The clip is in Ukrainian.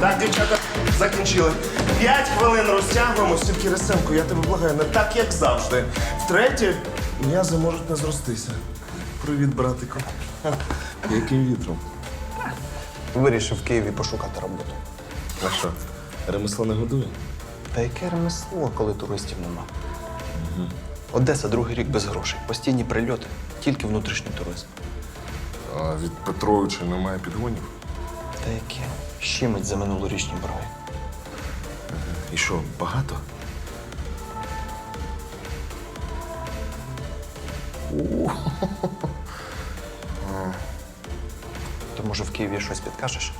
Так, дівчата, закінчили. П'ять хвилин розтягуємось, тільки Ресенко, я тебе благаю, не так, як завжди. Втретє, м'язи можуть не зростися. Привіт, братику. Ха, Яким вітром? Вирішив в Києві пошукати роботу. А що, ремесло не годує? Та яке ремесло, коли туристів нема? Одеса другий рік без грошей. Постійні прильоти, тільки внутрішній туризм. А від Петровича немає підгонів. Та яке? Щемить за минулорічні борги. І що, багато? То може в Києві щось підкажеш?